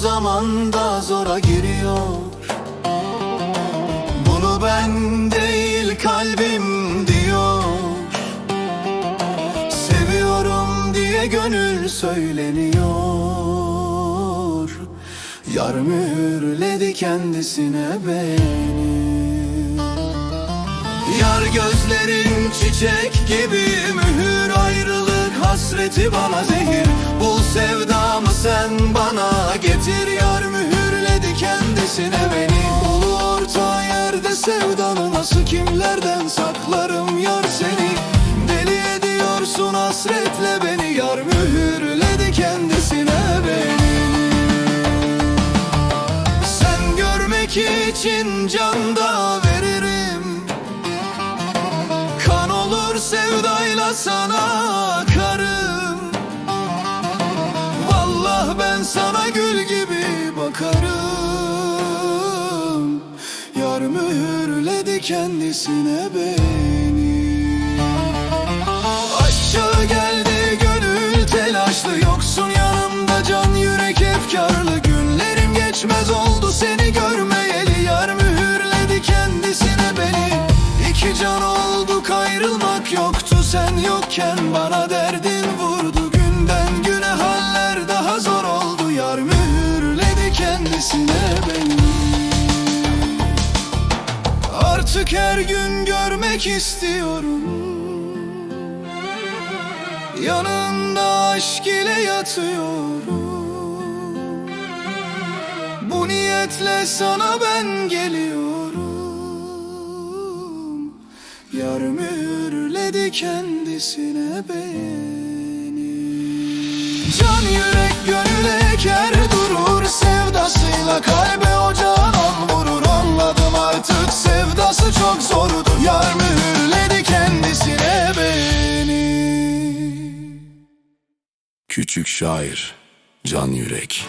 zaman da zora giriyor. Bunu ben değil kalbim diyor. Seviyorum diye gönül söyleniyor. Yar mühürledi kendisine beni. Yar gözlerin çiçek gibi mühür ayrılık hasreti bana zehir. Bul sevdamı sen bana getir Yar mühürledi kendisine beni. Ulu orta yerde sevdanı nasıl kimlerden saklarım yar seni. Deli ediyorsun hasretle beni Yar mühürledi kendisine beni. Sen görmek için can da veririm. Kan olur sevdayla sana sana gül gibi bakarım. Yar mühürledi kendisine beni. Aşağı geldi gönül telaşlı Yoksun yanımda can yürek efkarlı. Günlerim geçmez oldu kendisine beni. Artık her gün görmek istiyorum. Yanında aşk ile yatıyorum. Bu niyetle sana ben geliyorum. Yar mühürledi kendisine beni. Can yürek durur Sevdasıyla kalbe ocağın vurur Anladım artık sevdası çok zordur. Yar mühürledi kendisine beni. Küçük şair Can Yürek